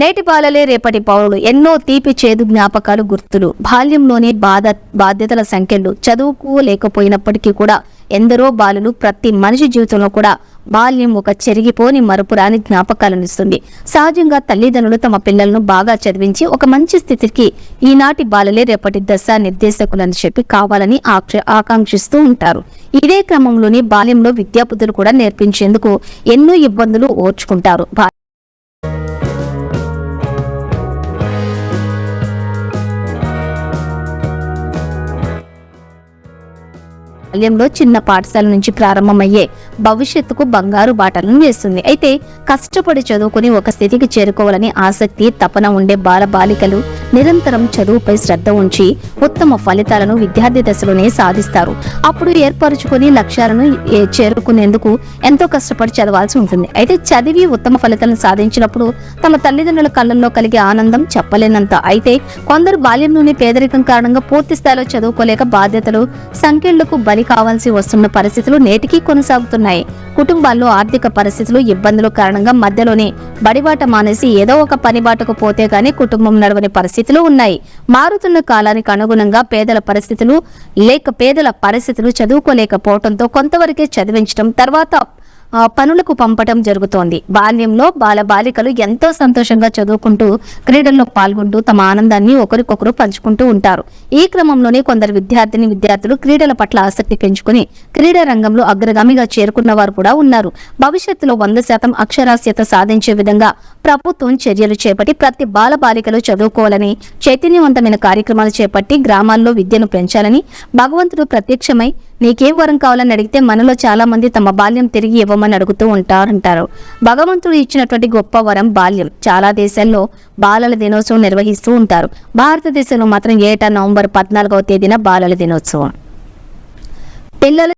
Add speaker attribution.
Speaker 1: నేటి బాలలే రేపటి పౌరులు. ఎన్నో తీపి చేదు జ్ఞాపకాలు గుర్తులు. బాల్యంలోనే బాధ బాధ్యతల సంఖ్యలు చదువుకు లేకపోయినప్పటికీ కూడా ఎందరో బాలులు ప్రతి మనిషి జీవితంలో కూడా బాల్యం ఒక చెరిగిపోని మరపురాని జ్ఞాపకాలను ఇస్తుంది సహజంగా తల్లిదండ్రులు తమ పిల్లలను బాగా చదివించి ఒక మంచి స్థితికి ఈనాటి బాలలే రేపటి దశ నిర్దేశకులని చెప్పి కావాలని ఆకాంక్షిస్తూ ఉంటారు. ఇదే క్రమంలోనే బాల్యంలో విద్యాబుద్ధులు కూడా నేర్పించేందుకు ఎన్నో ఇబ్బందులు ఓర్చుకుంటారు. బాల్యంలో చిన్న పాఠశాల నుంచి ప్రారంభమయ్యే భవిష్యత్తుకు బంగారు బాటలను వేస్తుంది. అయితే కష్టపడి చదువుకుని ఒక స్థితికి చేరుకోవాలని ఆసక్తి తపన ఉండే బాల బాలికలు నిరంతరం చదువుపై శ్రద్ధ ఉంచి ఉత్తమ ఫలితాలను విద్యార్థి దశలోనే సాధిస్తారు. అప్పుడు ఏర్పరచుకుని లక్ష్యాలను చేరుకునేందుకు ఎంతో కష్టపడి చదవాల్సి ఉంటుంది. అయితే చదివి ఉత్తమ ఫలితాలను సాధించినప్పుడు తమ తల్లిదండ్రుల కళ్ళల్లో కలిగే ఆనందం చెప్పలేనంత. అయితే కొందరు బాల్యంలోనే పేదరికం కారణంగా పూర్తి స్థాయిలో చదువుకోలేక బాధ్యతలు సంఖ్యలకు బలి కావాల్సి వస్తున్న పరిస్థితులు నేటికీ కొనసాగుతున్నాయి. కుటుంబాల్లో ఆర్థిక పరిస్థితులు ఇబ్బందుల కారణంగా మధ్యలోనే బడిబాట మానేసి ఏదో ఒక పనిబాటకు పోతే గాని కుటుంబం నడవని పరిస్థితులు ఉన్నాయి. మారుతున్న కాలానికి అనుగుణంగా పేదల పరిస్థితులు లేక పేదల పరిస్థితులు చదువుకోలేకపోవడంతో కొంతవరకే చదివించడం తర్వాత పనులకు పంపటం జరుగుతోంది. బాల్యంలో బాల బాలికలు ఎంతో సంతోషంగా చదువుకుంటూ క్రీడల్లో పాల్గొంటూ తమ ఆనందాన్ని ఒకరికొకరు పంచుకుంటూ ఉంటారు. ఈ క్రమంలోనే కొందరు విద్యార్థిని విద్యార్థులు క్రీడల పట్ల ఆసక్తి పెంచుకుని క్రీడా రంగంలో అగ్రగామిగా చేరుకున్న వారు కూడా ఉన్నారు. భవిష్యత్తులో వంద శాతం అక్షరాస్యత సాధించే విధంగా ప్రభుత్వం చర్యలు చేపట్టి ప్రతి బాల బాలికలు చదువుకోవాలని చైతన్యవంతమైన కార్యక్రమాలు చేపట్టి గ్రామాల్లో విద్యను పెంచాలని భగవంతుడు ప్రత్యక్షమై నీకేం వరం కావాలని అడిగితే మనలో చాలా మంది తమ బాల్యం తిరిగి ఇవ్వమని అడుగుతూ ఉంటారంటారు. భగవంతుడు ఇచ్చినటువంటి గొప్ప వరం బాల్యం. చాలా దేశాల్లో బాలల దినోత్సవం నిర్వహిస్తూ ఉంటారు. భారతదేశంలో మాత్రం ఏటా నవంబర్ పద్నాలుగవ తేదీన బాలల దినోత్సవం. పిల్లల